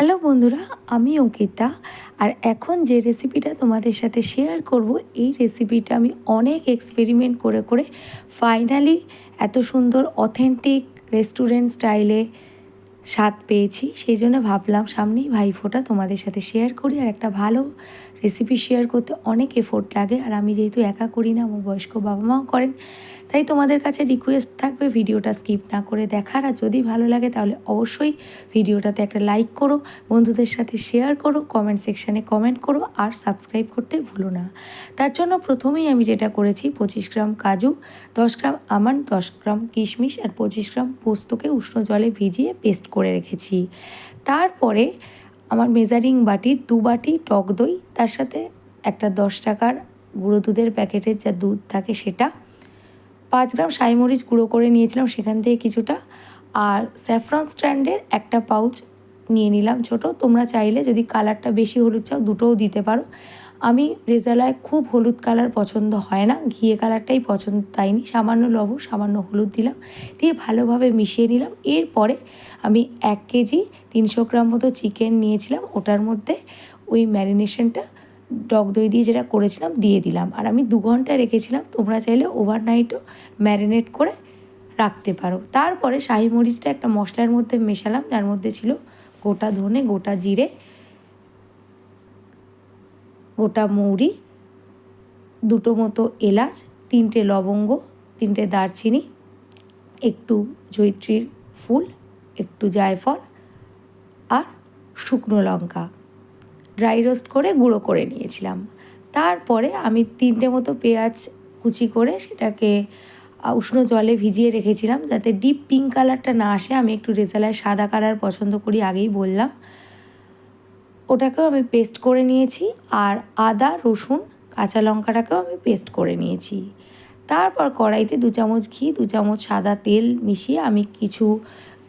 Hello বন্ধুরা, আমি অঙ্কিতা। আর এখন যে রেসিপিটা তোমাদের সাথে শেয়ার করব, এই রেসিপিটা আমি অনেক এক্সপেরিমেন্ট করে করে ফাইনালি এত সুন্দর অথেন্টিক রেস্টুরেন্ট স্টাইলে স্বাদ পেয়েছি, সেই জন্য ভাবলাম সামনেই ভাইফোঁটা তোমাদের সাথে শেয়ার করি আর একটা ভালো রেসিপি শেয়ার করতে অনেক এফোর্ট লাগে আর আমি যেহেতু একা করি না, আমার বয়স্ক বাবা মাও করেন, তাই তোমাদের কাছে রিকোয়েস্ট থাকবে ভিডিওটা স্কিপ না করে দেখার আর যদি ভালো লাগে তাহলে অবশ্যই ভিডিওটাতে একটা লাইক করো, বন্ধুদের সাথে শেয়ার করো কমেন্ট সেকশানে কমেন্ট করো আর সাবস্ক্রাইব করতে ভুলো না। তার জন্য প্রথমেই আমি যেটা করেছি পঁচিশ গ্রাম কাজু, দশ গ্রাম আমান দশ গ্রাম কিশমিশ আর পঁচিশ গ্রাম পোস্তকে উষ্ণ জলে ভিজিয়ে পেস্ট করে রেখেছি। তারপরে আমার মেজারিং বাটি, দু বাটি টক দই, তার সাথে একটা দশ টাকার গুঁড়ো দুধের প্যাকেটের যা দুধ থাকে সেটা। পাঁচ গ্রাম সাইমরিচ গুঁড়ো করে নিয়েছিলাম সেখান থেকে কিছুটা। আর স্যাফরন স্ট্র্যান্ডের একটা পাউচ নিয়ে নিলাম ছোট। তোমরা চাইলে যদি কালারটা বেশি হলুদ চাও, দুটোও দিতে পারো। আমি রেজালায় খুব হলুদ কালার পছন্দ হয় না। ঘিয়ে কালারটাই পছন্দ তাইনি সামান্য লবণ, সামান্য হলুদ দিলাম। দিয়ে ভালোভাবে মিশিয়ে নিলাম। এরপরে আমি এক কেজি তিনশো গ্রাম মতো চিকেন নিয়েছিলাম। ওটার মধ্যে ওই ম্যারিনেশনটা টক দই দিয়ে যেটা করেছিলাম দিয়ে দিলাম। আর আমি দু ঘণ্টা রেখেছিলাম। তোমরা চাইলে ওভারনাইটও ম্যারিনেট করে রাখতে পারো। তারপরে শাহি মরিচটা একটা মশলার মধ্যে মেশালাম। যার মধ্যে ছিল গোটা ধনে, গোটা জিরে গোটা মৌরি, দুটো মতো এলাচ, তিনটে লবঙ্গ, তিনটে দারচিনি, একটু জৈত্রীর ফুল, একটু জায়ফল আর শুকনো লঙ্কা। ড্রাই রোস্ট করে গুঁড়ো করে নিয়েছিলাম। তারপরে আমি তিনটে মতো পেঁয়াজ কুচি করে সেটাকে উষ্ণ জলে ভিজিয়ে রেখেছিলাম যাতে ডিপ পিঙ্ক কালারটা না আসে। আমি একটু রেজালায় সাদা কালার পছন্দ করি আগেই বললাম। ওটাকেও আমি পেস্ট করে নিয়েছি আর আদা, রসুন, কাঁচা লঙ্কাটাকেও আমি পেস্ট করে নিয়েছি। তারপর কড়াইতে দু চামচ ঘি, দু চামচ সাদা তেল মিশিয়ে আমি কিছু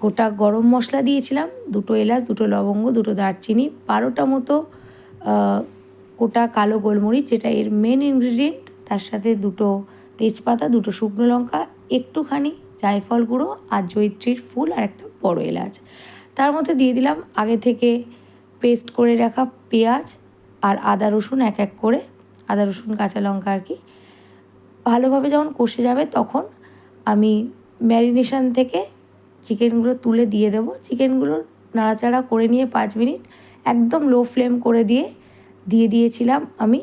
গোটা গরম মশলা দিয়েছিলাম, দুটো এলাচ, দুটো লবঙ্গ, দুটো দারচিনি, বারোটা মতো গোটা কালো গোলমরিচ, যেটা এর মেন ইনগ্রিডিয়েন্ট তার সাথে দুটো তেজপাতা, দুটো শুকনো লঙ্কা, একটুখানি জায়ফল গুঁড়ো আর জৈত্রীর ফুল আর একটা বড় এলাচ। তার মধ্যে দিয়ে দিলাম আগে থেকে পেস্ট করে রাখা পেঁয়াজ আর আদা রসুন এক এক করে, আদা রসুন, কাঁচা লঙ্কা আর কি। ভালোভাবে যখন কষে যাবে তখন আমি ম্যারিনেশান থেকে চিকেনগুলো তুলে দিয়ে দেবো। চিকেনগুলো নাড়াচাড়া করে নিয়ে পাঁচ মিনিট একদম লো ফ্লেম করে দিয়ে দিয়ে দিয়েছিলাম আমি।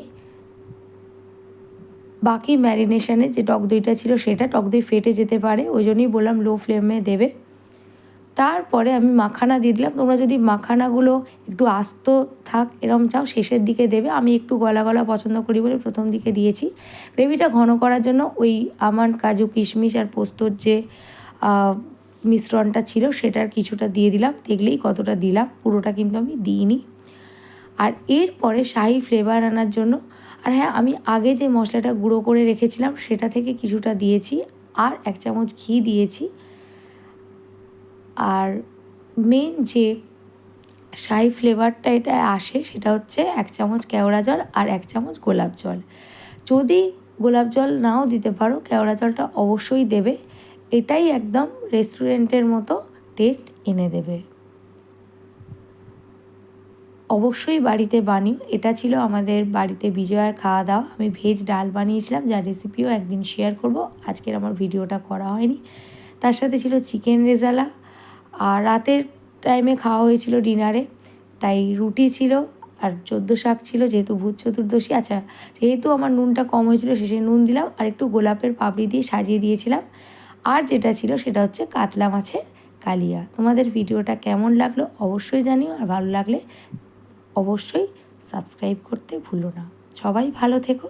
বাকি ম্যারিনেশানে যে টক দইটা ছিল সেটা, টক দই ফেটে যেতে পারে, ওই জন্যই বললাম লো ফ্লেমে দেবে। তারপরে আমি মাখানা দিয়ে দিলাম। তোমরা যদি মাখানাগুলো একটু আস্ত থাক, এরম চাও, শেষের দিকে দেবে। আমি একটু গলা গলা পছন্দ করি বলে প্রথম দিকে দিয়েছি। গ্রেভিটা ঘন করার জন্য ওই আমার কাজু কিশমিশ আর পোস্তর যে মিশ্রণটা ছিল সেটার কিছুটা দিয়ে দিলাম। দেখলেই কতটা দিলাম। পুরোটা কিন্তু আমি দিইনি। আর এরপরে শাহি ফ্লেভার আনার জন্য, আর হ্যাঁ আমি আগে যে মশলাটা গুঁড়ো করে রেখেছিলাম সেটা থেকে কিছুটা দিয়েছি। আর এক চামচ ঘি দিয়েছি। আর মেন যে শাহি ফ্লেভারটা এটা আসে সেটা হচ্ছে এক চামচ কেওড়া জল আর এক চামচ গোলাপ জল। যদি গোলাপ জল নাও দিতে পারো, কেওড়া জলটা অবশ্যই দেবে। এটাই একদম রেস্টুরেন্টের মতো টেস্ট এনে দেবে। অবশ্যই বাড়িতে বানিও। এটা ছিল আমাদের বাড়িতে বিজয়ার খাওয়া দাওয়া আমি ভেজ ডাল বানিয়েছিলাম, যার রেসিপিও একদিন শেয়ার করব। আজকের আমার ভিডিওটা করা হয়নি। তার সাথে ছিল চিকেন রেজালা। আর রাতের টাইমে খাওয়া হয়েছিল ডিনারে তাই রুটি ছিল আর চোদ্দ শাক ছিল, যেহেতু ভূত চতুর্দশী। আচ্ছা যেহেতু আমার নুনটা কম হয়েছিল, শেষে নুন দিলাম আর একটু গোলাপের পাপড়ি দিয়ে সাজিয়ে দিয়েছিলাম। আর যেটা ছিল সেটা হচ্ছে কাতলা মাছের কালিয়া। তোমাদের ভিডিওটা কেমন লাগল অবশ্যই জানিও, আর ভালো লাগলে অবশ্যই সাবস্ক্রাইব করতে ভুলো না। সবাই ভালো থেকো।